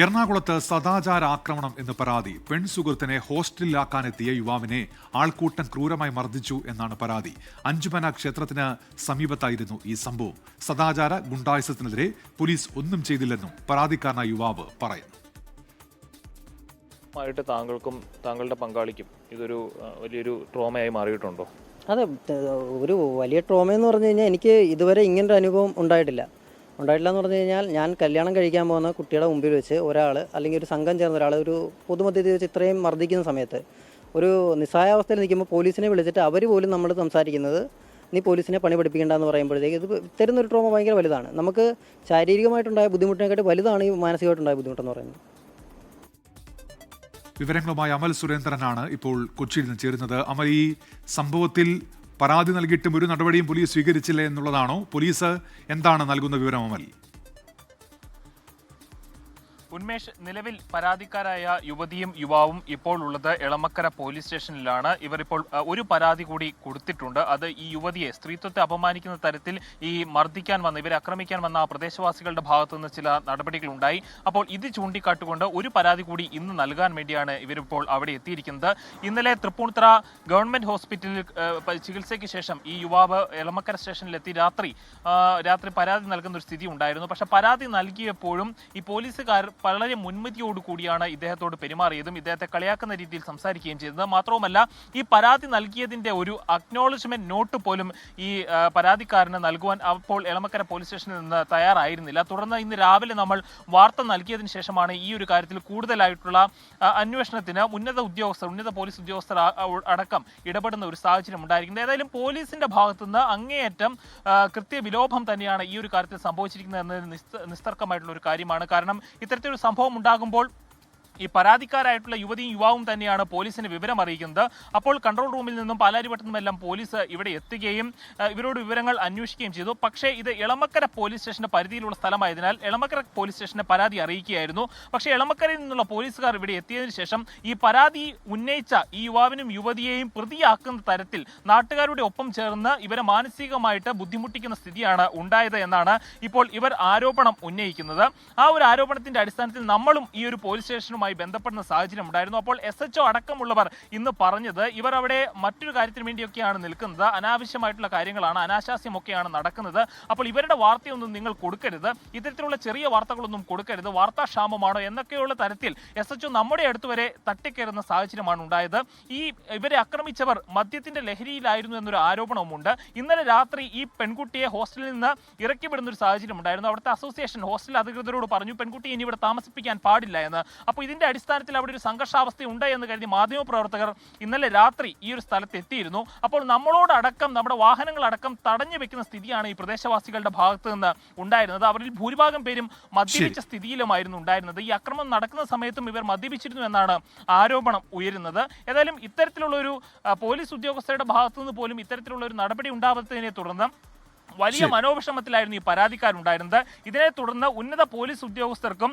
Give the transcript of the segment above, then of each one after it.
എറണാകുളത്ത് സദാചാര ആക്രമണം എന്ന് പരാതി പെൺസുഹൃത്തിനെ ഹോസ്റ്റലിലാക്കാനെത്തിയ യുവാവിനെ ആൾക്കൂട്ടം ക്രൂരമായി മർദ്ദിച്ചു എന്നാണ് പരാതി. അഞ്ചുമന ക്ഷേത്രത്തിന് സമീപത്തായിരുന്നു ഈ സംഭവം. സദാചാര ഗുണ്ടായുസത്തിനെതിരെ പോലീസ് ഒന്നും ചെയ്തില്ലെന്നും പരാതിക്കാരനായ യുവാവ് പറയുന്നു. ആയിട്ട് താങ്കൾക്കും താങ്കളുടെ പങ്കാളിക്കും ഇതൊരു വലിയൊരു ട്രോമയായി മാറിയിട്ടുണ്ടോ? അതെ ഒരു വലിയ ട്രോമ എന്ന് പറഞ്ഞു കഴിഞ്ഞാൽ എനിക്ക് ഇതുവരെ ഇങ്ങനൊരു അനുഭവം ഉണ്ടായിട്ടില്ല. ഉണ്ടായിട്ടില്ല എന്ന് പറഞ്ഞു കഴിഞ്ഞാൽ ഞാൻ കല്യാണം കഴിക്കാൻ പോകുന്ന കുട്ടിയുടെ മുമ്പിൽ വെച്ച് ഒരാൾ അല്ലെങ്കിൽ ഒരു സംഘം ചേർന്ന ഒരാൾ ഒരു പൊതുമധ്യത്തിൽ വെച്ച് ഇത്രയും മർദ്ദിക്കുന്ന സമയത്ത് ഒരു നിസ്സായാവസ്ഥയിൽ നിൽക്കുമ്പോൾ പോലീസിനെ വിളിച്ചിട്ട് അവർ പോലും നമ്മൾ സംസാരിക്കുന്നത് നീ പോലീസിനെ പണി പഠിപ്പിക്കേണ്ടെന്ന് പറയുമ്പോഴത്തേക്ക് ഇത് തരുന്നൊരു ട്രോമ ഭയങ്കര വലുതാണ്. നമുക്ക് ശാരീരികമായിട്ടുണ്ടായ ബുദ്ധിമുട്ടിനെക്കാട്ടി വലുതാണ് ഈ മാനസികമായിട്ടുണ്ടായ ബുദ്ധിമുട്ടെന്ന് പറയുന്നത്. വിവരങ്ങളുമായി അമൽ സുരേന്ദ്രനാണ് ഇപ്പോൾ കൊച്ചിയിൽ നിന്ന് ചേരുന്നത്. അമൽ ഈ സംഭവത്തിൽ പരാതി നൽകിയിട്ടും ഒരു നടപടിയും പോലീസ് സ്വീകരിച്ചില്ല എന്നുള്ളതാണോ? പോലീസ് എന്താണ് നൽകുന്ന വിവരം അമൽ? ഉന്മേഷ് നിലവിൽ പരാതിക്കാരായ യുവതിയും യുവാവും ഇപ്പോൾ ഉള്ളത് എളമക്കര പോലീസ് സ്റ്റേഷനിലാണ്. ഇവർ ഇപ്പോൾ ഒരു പരാതി കൂടി കൊടുത്തിട്ടുണ്ട്. അത് ഈ യുവതിയെ സ്ത്രീത്വത്തെ അപമാനിക്കുന്ന തരത്തിൽ ഈ മർദ്ദിക്കാൻ വന്ന ഇവരെ ആക്രമിക്കാൻ വന്ന പ്രദേശവാസികളുടെ ഭാഗത്തു നിന്ന് ചില നടപടികൾ ഉണ്ടായി അപ്പോൾ ഇത് ചൂണ്ടിക്കാട്ടുകൊണ്ട് ഒരു പരാതി കൂടി ഇന്ന് നൽകാൻ വേണ്ടിയാണ് ഇവരിപ്പോൾ അവിടെ എത്തിയിരിക്കുന്നത്. ഇന്നലെ തൃപ്പൂണിത്തറ ഗവൺമെന്റ് ഹോസ്പിറ്റലിൽ ചികിത്സയ്ക്ക് ശേഷം ഈ യുവാവ് എളമക്കര സ്റ്റേഷനിലെത്തി. രാത്രി രാത്രി പരാതി നൽകുന്ന ഒരു സ്ഥിതി ഉണ്ടായിരുന്നു. പക്ഷെ പരാതി നൽകിയപ്പോഴും ഈ പോലീസുകാർ വളരെ മുൻമതിയോടുകൂടിയാണ് ഇദ്ദേഹത്തോട് പെരുമാറിയതും ഇദ്ദേഹത്തെ കളിയാക്കുന്ന രീതിയിൽ സംസാരിക്കുകയും ചെയ്തത്. മാത്രവുമല്ല ഈ പരാതി നൽകിയതിന്റെ ഒരു അക്നോളജ്മെന്റ് നോട്ട് പോലും ഈ പരാതിക്കാരന് നൽകുവാൻ അപ്പോൾ എളമക്കര പോലീസ് സ്റ്റേഷനിൽ നിന്ന് തയ്യാറായിരുന്നില്ല. തുടർന്ന് ഇന്ന് രാവിലെ നമ്മൾ വാർത്ത നൽകിയതിനു ശേഷമാണ് ഈ ഒരു കാര്യത്തിൽ കൂടുതലായിട്ടുള്ള അന്വേഷണത്തിന് ഉന്നത ഉദ്യോഗസ്ഥർ ഉന്നത പോലീസ് ഉദ്യോഗസ്ഥർ അടക്കം ഇടപെടുന്ന ഒരു സാഹചര്യം ഉണ്ടായിരിക്കുന്നത്. ഏതായാലും പോലീസിന്റെ ഭാഗത്തുനിന്ന് അങ്ങേയറ്റം കൃത്യ വിലോഭം തന്നെയാണ് ഈ ഒരു കാര്യത്തിൽ സംഭവിച്ചിരിക്കുന്നത് എന്നത് നിസ്ത- നിസ്തർക്കമായിട്ടുള്ള ഒരു കാര്യമാണ്. കാരണം ഇത്തരത്തിലൊരു സംഭവം ഉണ്ടാകുമ്പോൾ ഈ പരാതിക്കാരായിട്ടുള്ള യുവതിയും യുവാവും തന്നെയാണ് പോലീസിന് വിവരം അറിയിക്കുന്നത്. അപ്പോൾ കൺട്രോൾ റൂമിൽ നിന്നും പാലാരിവട്ടത്തു നിന്നുമെല്ലാം പോലീസ് ഇവിടെ എത്തുകയും ഇവരോട് വിവരങ്ങൾ അന്വേഷിക്കുകയും ചെയ്തു. പക്ഷേ ഇത് എളമക്കര പോലീസ് സ്റ്റേഷന്റെ പരിധിയിലുള്ള സ്ഥലമായതിനാൽ എളമക്കര പോലീസ് സ്റ്റേഷന്റെ പരാതി അറിയിക്കുകയായിരുന്നു. പക്ഷേ എളമക്കരയിൽ നിന്നുള്ള പോലീസുകാർ ഇവിടെ എത്തിയതിനു ശേഷം ഈ പരാതി ഉന്നയിച്ച ഈ യുവാവിനും യുവതിയെയും പ്രതിയാക്കുന്ന തരത്തിൽ നാട്ടുകാരുടെ ഒപ്പം ചേർന്ന് ഇവരെ മാനസികമായിട്ട് ബുദ്ധിമുട്ടിക്കുന്ന സ്ഥിതിയാണ് ഉണ്ടായത് എന്നാണ് ഇപ്പോൾ ഇവർ ആരോപണം ഉന്നയിക്കുന്നത്. ആ ഒരു ആരോപണത്തിന്റെ അടിസ്ഥാനത്തിൽ നമ്മളും ഈ ഒരു പോലീസ് സ്റ്റേഷനുമായി ബന്ധപ്പെടുന്ന സാഹചര്യം ഉണ്ടായിരുന്നു. അപ്പോൾ എസ് എച്ച് അടക്കമുള്ളവർ ഇന്ന് പറഞ്ഞത് ഇവർ അവിടെ മറ്റൊരു കാര്യത്തിന് വേണ്ടിയൊക്കെയാണ് നിൽക്കുന്നത്. അനാവശ്യമായിട്ടുള്ള കാര്യങ്ങളാണ് അനാശാസ്യമൊക്കെയാണ് നടക്കുന്നത്. അപ്പോൾ ഇവരുടെ വാർത്തയൊന്നും നിങ്ങൾ കൊടുക്കരുത്. ഇത്തരത്തിലുള്ള ചെറിയ വാർത്തകളൊന്നും കൊടുക്കരുത്. വാർത്താക്ഷാമമാണോ എന്നൊക്കെയുള്ള തരത്തിൽ എസ് എച്ച് നമ്മുടെ അടുത്ത് വരെ തട്ടിക്കയറുന്ന സാഹചര്യമാണ് ഉണ്ടായത്. ഈ ഇവരെ ആക്രമിച്ചവർ മദ്യത്തിന്റെ ലഹരിയിലായിരുന്നു എന്നൊരു ആരോപണവുമുണ്ട്. ഇന്നലെ രാത്രി ഈ പെൺകുട്ടിയെ ഹോസ്റ്റലിൽ നിന്ന് ഇറക്കി വിടുന്ന ഒരു സാഹചര്യം ഉണ്ടായിരുന്നു. അവിടുത്തെ അസോസിയേഷൻ ഹോസ്റ്റൽ അധികൃതരോട് പറഞ്ഞു പെൺകുട്ടിയെ ഇനി ഇവിടെ താമസിപ്പിക്കാൻ പാടില്ല എന്ന്. അപ്പോൾ ഇതിന്റെ അടിസ്ഥാനത്തിൽ അവിടെ ഒരു സംഘർഷാവസ്ഥ ഉണ്ട് എന്ന് കരുതി മാധ്യമപ്രവർത്തകർ ഇന്നലെ രാത്രി ഈ ഒരു സ്ഥലത്ത് എത്തിയിരുന്നു. അപ്പോൾ നമ്മളോടക്കം നമ്മുടെ വാഹനങ്ങളടക്കം തടഞ്ഞു വെക്കുന്ന സ്ഥിതിയാണ് ഈ പ്രദേശവാസികളുടെ ഭാഗത്ത് നിന്ന് ഉണ്ടായിരുന്നത്. അവരിൽ ഭൂരിഭാഗം പേരും മദ്യപിച്ച സ്ഥിതിയിലുമായിരുന്നു ഉണ്ടായിരുന്നത്. ഈ അക്രമം നടക്കുന്ന സമയത്തും ഇവർ മദ്യപിച്ചിരുന്നു എന്നാണ് ആരോപണം ഉയരുന്നത്. ഏതായാലും ഇത്തരത്തിലുള്ള ഒരു പോലീസ് ഉദ്യോഗസ്ഥരുടെ ഭാഗത്തുനിന്ന് പോലും ഇത്തരത്തിലുള്ള ഒരു നടപടി ഉണ്ടാവാത്തതിനെ തുടർന്ന് വലിയ. മനോവിഷമത്തിലായിരുന്നു ഈ പരാതിക്കാരുണ്ടായിരുന്നത്. ഇതിനെ തുടർന്ന് ഉന്നത പോലീസ് ഉദ്യോഗസ്ഥർക്കും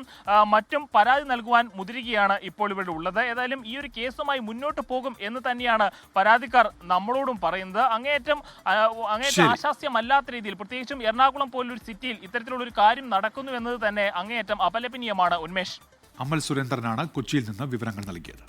മറ്റും പരാതി നൽകുവാൻ മുതിരുകയാണ് ഇപ്പോൾ ഇവിടെ ഉള്ളത്. ഏതായാലും ഈ ഒരു കേസുമായി മുന്നോട്ട് പോകും എന്ന് തന്നെയാണ് പരാതിക്കാർ നമ്മളോടും പറയുന്നത്. അങ്ങേയറ്റം അങ്ങേറ്റം അങ്ങേയറ്റം ആശാസ്യമല്ലാത്ത രീതിയിൽ പ്രത്യേകിച്ചും എറണാകുളം പോലൊരു സിറ്റിയിൽ ഇത്തരത്തിലുള്ള ഒരു കാര്യം നടക്കുന്നു എന്നത് തന്നെ അങ്ങേയറ്റം അപലപനീയമാണ്. ഉന്മേഷ്. അമൽ സുരേന്ദ്രനാണ് കൊച്ചിയിൽ നിന്ന് വിവരങ്ങൾ നൽകിയത്.